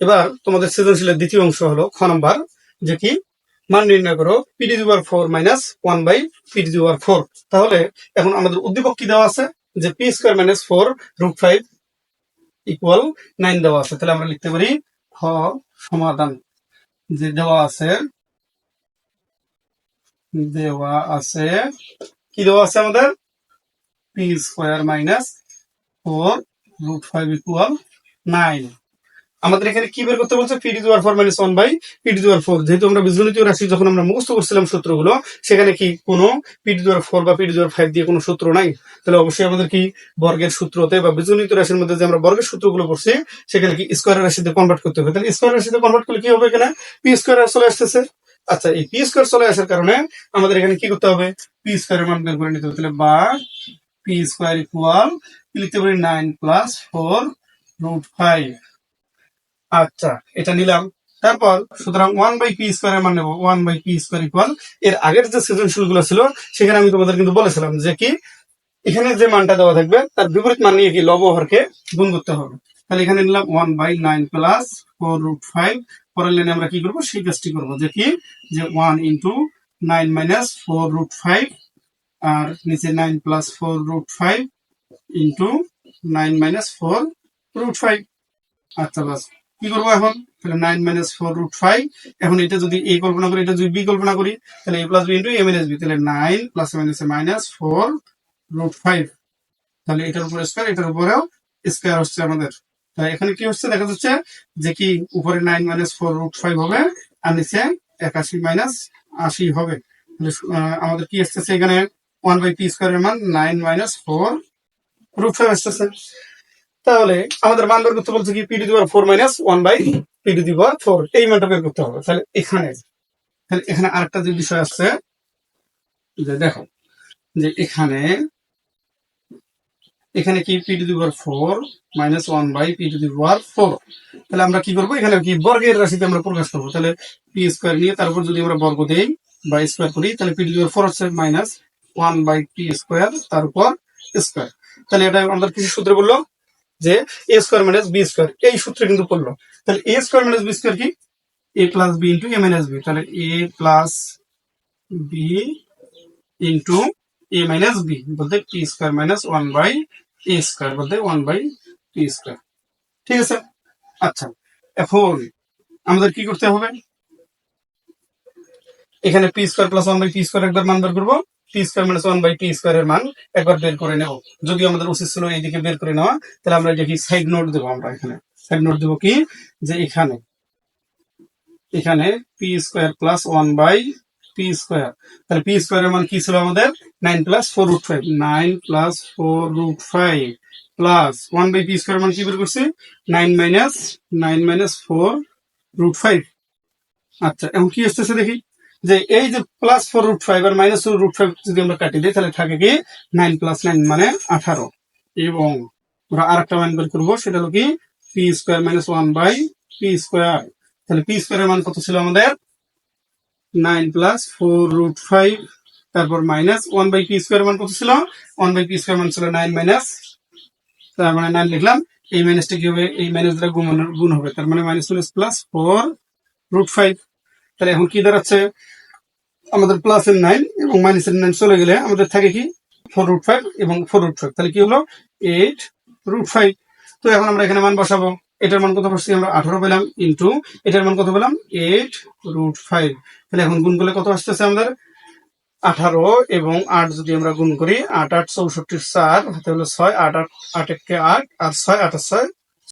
এবার তোমাদের সৃজনশীলের দ্বিতীয় অংশ হলো খ নম্বর, যে কি? মান নির্ণয় করো পিডি দুবার ফোর মাইনাস ওয়ান বাই পিডি দুবার ফোর তাহলে এখন আমাদের উদ্দীপক কি দেওয়া আছে? যে P square minus four root five equal nine দেওয়া আছে। তাহলে আমরা লিখতে পারি খ সমাধান। যে দেওয়া আছে দেওয়া আছে, কি দেওয়া আছে আমাদের? P square minus four root five equal nine আমাদের এখানে কি বের করতে বলছে? পিডি দুয়ার ফোর মাইনাস ওয়ান বাই পিডি দুয়ার ফোর যেহেতু আমরা বীজগণিতীয় রাশি যখন আমরা মুখস্থ করছিলাম সূত্রগুলো, সেখানে কি কোনো পিডি দুয়ার ফোর বা পিডি দুয়ার ফাইভ দিয়ে কোনো সূত্র নাই? তাহলে অবশ্যই আমাদের কি বর্গের সূত্রতে বা বীজগণিতীয় রাশির মধ্যে যে আমরা বর্গের সূত্রগুলো পড়ছি, সেখানে কি স্কোয়ার রাশিতে কনভার্ট করতে হবে। তাহলে স্কোয়ার রাশিতে কনভার্ট করলে কি হবে এখানে? পি স্কোয়ার চলে আসতেছে। আচ্ছা এই পি স্কোয়ার চলে আসার কারণে আমাদের এখানে কি করতে হবে? পি স্কোয়ারের মান বের করে নিতে হবে। তাহলে বা পি স্কোয়ার ইকুয়াল লিখতে পারি nine plus four root five আচ্ছা এটা নিলাম। তারপর সুতরাং ওয়ান বাই পি স্কোয়ার মান নেব। One by P square equal এর আগের যে সৃজনশীলগুলো ছিল, সেখানে আমি তোমাদের কিন্তু বলেছিলাম যে কি, এখানে যে মানটা দেওয়া থাকবে, তার বিপরীত মান নিয়ে কি লব হরকে গুণ করতে হবে। তাহলে এখানে নিলাম one by nine plus four root five পরের লাইনে আমরা কি করব? সেই কাজটি করব যে কি, যে one into nine minus four root five আর নিচে nine plus four root five into nine minus four root five আচ্ছা বাস। কি করব এখন? তাহলে nine minus four root five এখন এটা যদি এ কল্পনা করি, এটা যদি বি কল্পনা করি, তাহলে A plus B into A minus B তাহলে nine plus minus minus four root five তাহলে এটার উপরে স্কোয়ার এটার উপরেও স্কোয়ার হচ্ছে আমাদের। তাই এখানে কি হচ্ছে? দেখা যাচ্ছে যে কি উপরে nine minus four root five হবে, আর নিচে একাশি মাইনাস আশি হবে। তাহলে আমাদের কি আসতেছে এখানে? ওয়ান বাই পি স্কোয়ারের মান nine minus four root five আসতেছে। তাহলে আমাদের মান বের করতে বলছে কি পিডি দিবার ফোর মাইনাস ওয়ান বাই পিডি দিবার ফোর এই মানটা বের করতে হবে। তাহলে এখানে তাহলে এখানে আরেকটা যে বিষয় আসছে যে দেখো, যে এখানে এখানে কি পিডি দিবার ফোর মাইনাস ওয়ান বাই পিডি দিবার ফোর তাহলে আমরা কি করব? এখানে কি বর্গের রাশিতে আমরা প্রকাশ করব। তাহলে পি স্কোয়ার নিয়ে তারপর যদি আমরা বর্গ দিই বা স্কোয়ার করি, তাহলে পিডি দিবার ফোর হচ্ছে minus one by P square তারপর স্কোয়ার তাহলে এটা আমাদের কিছু সূত্রে বলল যে A square minus B square এই সূত্রে কিন্তু পড়ল। তাহলে A square minus B square কি? A plus B into A minus B তাহলে A plus B into A minus B বলতে P square minus one by A square বলতে one by P square ঠিক আছে? আচ্ছা এখন আমাদের কি করতে হবে? এখানে P square plus one by P square একবার মান বের করব। P square minus one by P square এর মান একবার বের করে নেব। যদি আমাদের উচিত ছিল এইদিকে বের করে নেওয়া, তাহলে আমরা কি সাইড নোট দেবো আমরা এখানে। সাইড নোট দেবো কি? যে এখানে এখানে P square plus one by P square তাহলে পি স্কোয়ারের মান কি ছিল আমাদের? Nine plus four root five nine plus four root five plus one by P square মান কি বের করছি? Nine minus nine minus four root five আচ্ছা এখন কি আসতেছে দেখি? যে এই যে প্লাস ফোর রুট ফাইভ আর মাইনাস ফোর রুট ফাইভ যদি আমরা কাটি দিই, তাহলে থাকে কি নাইন প্লাস নাইন মানে আঠারো। এবং আমরা আর একটা মান বের করব, সেটা হলো কি P square minus one by P square তাহলে পি স্কোয়ারের মান কত ছিল আমাদের? Nine plus four root five তারপর minus one by P square মান কত ছিল? ওয়ান বাই পি স্কোয়ার মান ছিল নাইন মাইনাস তার মানে নাইন লিখলাম। এই মাইনাসটা কি হবে? এই মাইনাস দ্বারা গুণ হবে। তার মানে minus plus four root five তাহলে এখন কি দাঁড়াচ্ছে? আমাদের প্লাস এর নাইন এবং মাইনাস এর নাইন চলে গেলে আমাদের থাকে কি? ফোর রুট ফাইভ এবং ফোর রুট ফাইভ তাহলে কি হলো? এইট রুট ফাইভ তো এখন আমরা এখানে মান বসাবো। এটার মান কত বসছি? আমরা আঠারো পেলাম ইন্টু এটার মান কত পেলাম? এইট রুট ফাইভ তাহলে এখন গুণ করলে কত আসতেছে আমাদের? আঠারো এবং আট যদি আমরা গুণ করি, আট আট চৌষট্টির চার, হাতে হলো ছয়, আট আট আট এককে আট, আর ছয়, আট ছয়